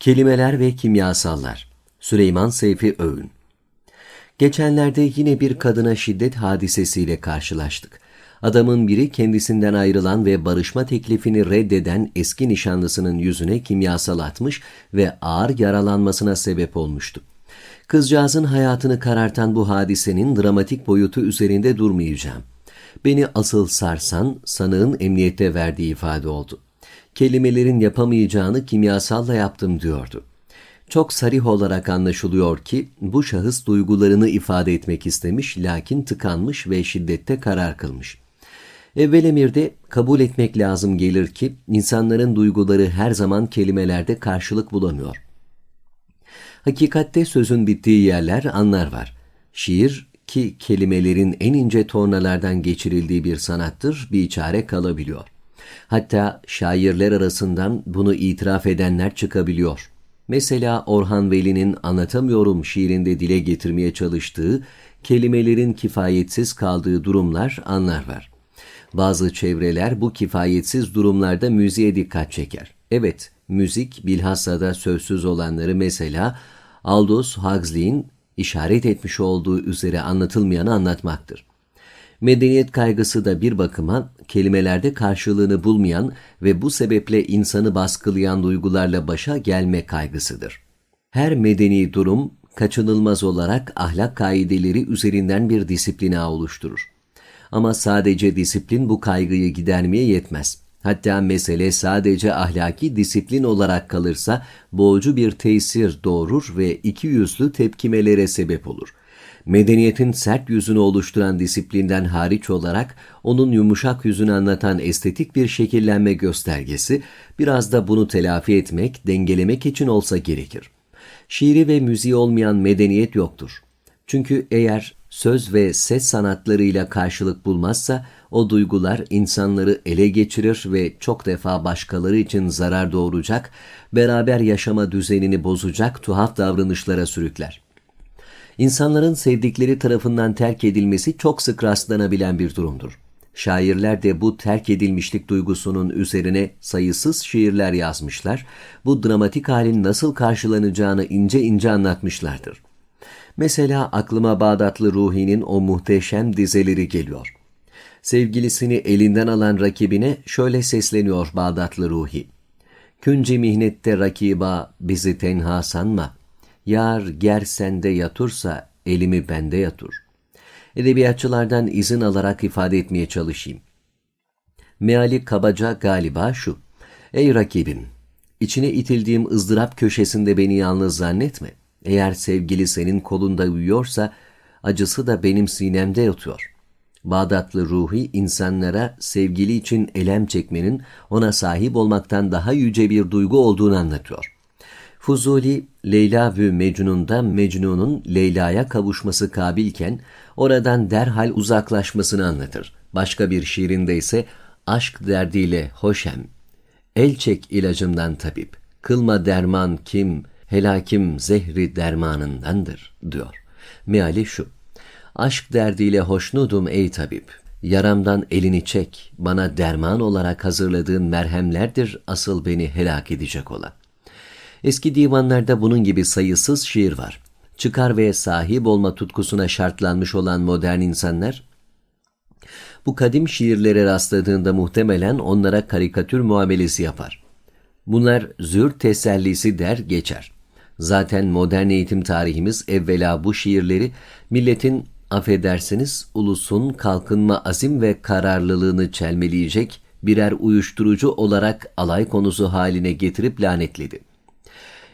Kelimeler ve Kimyasallar Süleyman Seyfi Öğün Geçenlerde yine bir kadına şiddet hadisesiyle karşılaştık. Adamın biri kendisinden ayrılan ve barışma teklifini reddeden eski nişanlısının yüzüne kimyasal atmış ve ağır yaralanmasına sebep olmuştu. Kızcağızın hayatını karartan bu hadisenin dramatik boyutu üzerinde durmayacağım. Beni asıl sarsan sanığın emniyette verdiği ifade oldu kelimelerin yapamayacağını kimyasalla yaptım diyordu. Çok sarih olarak anlaşılıyor ki bu şahıs duygularını ifade etmek istemiş lakin tıkanmış ve şiddette karar kılmış. Evvel emirde kabul etmek lazım gelir ki insanların duyguları her zaman kelimelerde karşılık bulamıyor. Hakikatte sözün bittiği yerler anlar var. Şiir ki kelimelerin en ince tornalardan geçirildiği bir sanattır bir çare kalabiliyor. Hatta şairler arasından bunu itiraf edenler çıkabiliyor. Mesela Orhan Veli'nin Anlatamıyorum şiirinde dile getirmeye çalıştığı kelimelerin kifayetsiz kaldığı durumlar, anlar var. Bazı çevreler bu kifayetsiz durumlarda müziğe dikkat çeker. Evet, müzik bilhassa da sözsüz olanları mesela Aldous Huxley'in işaret etmiş olduğu üzere anlatılmayanı anlatmaktır. Medeniyet kaygısı da bir bakıma kelimelerde karşılığını bulmayan ve bu sebeple insanı baskılayan duygularla başa gelme kaygısıdır. Her medeni durum kaçınılmaz olarak ahlak kaideleri üzerinden bir disiplini oluşturur. Ama sadece disiplin bu kaygıyı gidermeye yetmez. Hatta mesele sadece ahlaki disiplin olarak kalırsa boğucu bir tesir doğurur ve iki yüzlü tepkimelere sebep olur.'' Medeniyetin sert yüzünü oluşturan disiplinden hariç olarak onun yumuşak yüzünü anlatan estetik bir şekillenme göstergesi biraz da bunu telafi etmek, dengelemek için olsa gerekir. Şiiri ve müziği olmayan medeniyet yoktur. Çünkü eğer söz ve ses sanatlarıyla karşılık bulmazsa o duygular insanları ele geçirir ve çok defa başkaları için zarar doğuracak, beraber yaşama düzenini bozacak tuhaf davranışlara sürükler insanların sevdikleri tarafından terk edilmesi çok sık rastlanabilen bir durumdur. Şairler de bu terk edilmişlik duygusunun üzerine sayısız şiirler yazmışlar, bu dramatik halin nasıl karşılanacağını ince ince anlatmışlardır. Mesela aklıma Bağdatlı Ruhi'nin o muhteşem dizeleri geliyor. Sevgilisini elinden alan rakibine şöyle sesleniyor Bağdatlı Ruhi. Künci mihnette rakiba bizi tenha sanma. Yar ger sende yatursa elimi bende yatur. Edebiyatçılardan izin alarak ifade etmeye çalışayım. Meali kabaca galiba şu. Ey rakibim, içine itildiğim ızdırap köşesinde beni yalnız zannetme. Eğer sevgili senin kolunda uyuyorsa, acısı da benim sinemde yatıyor. Bağdatlı ruhi insanlara sevgili için elem çekmenin ona sahip olmaktan daha yüce bir duygu olduğunu anlatıyor. Fuzuli, Leyla ve Mecnun'da Mecnun'un Leyla'ya kavuşması kabilken oradan derhal uzaklaşmasını anlatır. Başka bir şiirinde ise aşk derdiyle hoşem, el çek ilacımdan tabip, kılma derman kim, helakim zehri dermanındandır diyor. Meali şu, aşk derdiyle hoşnudum ey tabip, yaramdan elini çek, bana derman olarak hazırladığın merhemlerdir asıl beni helak edecek olan. Eski divanlarda bunun gibi sayısız şiir var. Çıkar ve sahip olma tutkusuna şartlanmış olan modern insanlar, bu kadim şiirlere rastladığında muhtemelen onlara karikatür muamelesi yapar. Bunlar zür tesellisi der geçer. Zaten modern eğitim tarihimiz evvela bu şiirleri milletin affedersiniz ulusun kalkınma azim ve kararlılığını çelmeleyecek birer uyuşturucu olarak alay konusu haline getirip lanetledi.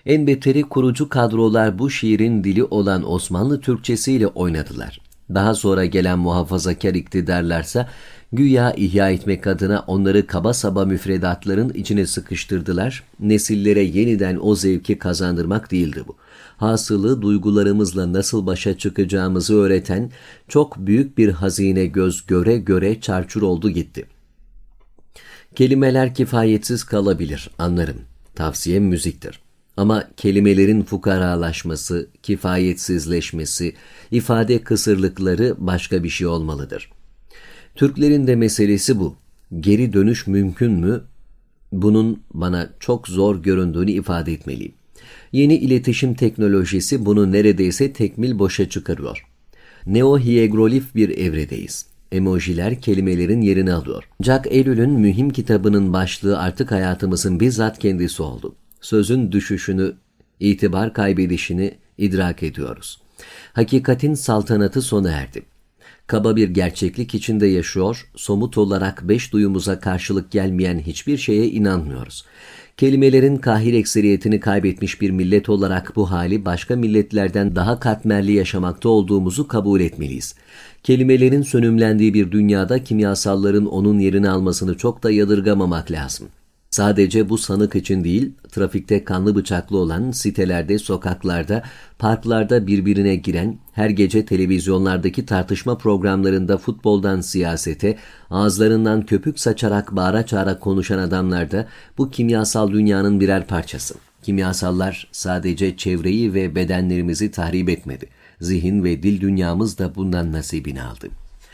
En beteri kurucu kadrolar bu şiirin dili olan Osmanlı Türkçesiyle oynadılar. Daha sonra gelen muhafazakar iktidarlarsa güya ihya etmek adına onları kaba saba müfredatların içine sıkıştırdılar. Nesillere yeniden o zevki kazandırmak değildi bu. Hasılı duygularımızla nasıl başa çıkacağımızı öğreten çok büyük bir hazine göz göre göre çarçur oldu gitti. Kelimeler kifayetsiz kalabilir, anlarım. Tavsiyem müziktir. Ama kelimelerin fukaralaşması, kifayetsizleşmesi, ifade kısırlıkları başka bir şey olmalıdır. Türklerin de meselesi bu. Geri dönüş mümkün mü? Bunun bana çok zor göründüğünü ifade etmeliyim. Yeni iletişim teknolojisi bunu neredeyse tekmil boşa çıkarıyor. Neo-hiegrolif bir evredeyiz. Emojiler kelimelerin yerini alıyor. Jack Ellul'ün mühim kitabının başlığı artık hayatımızın bizzat kendisi oldu. Sözün düşüşünü, itibar kaybedişini idrak ediyoruz. Hakikatin saltanatı sona erdi. Kaba bir gerçeklik içinde yaşıyor, somut olarak beş duyumuza karşılık gelmeyen hiçbir şeye inanmıyoruz. Kelimelerin kahir ekseriyetini kaybetmiş bir millet olarak bu hali başka milletlerden daha katmerli yaşamakta olduğumuzu kabul etmeliyiz. Kelimelerin sönümlendiği bir dünyada kimyasalların onun yerini almasını çok da yadırgamamak lazım. Sadece bu sanık için değil, trafikte kanlı bıçaklı olan, sitelerde, sokaklarda, parklarda birbirine giren, her gece televizyonlardaki tartışma programlarında futboldan siyasete, ağızlarından köpük saçarak bağıra çağıra konuşan adamlar da bu kimyasal dünyanın birer parçası. Kimyasallar sadece çevreyi ve bedenlerimizi tahrip etmedi. Zihin ve dil dünyamız da bundan nasibini aldı.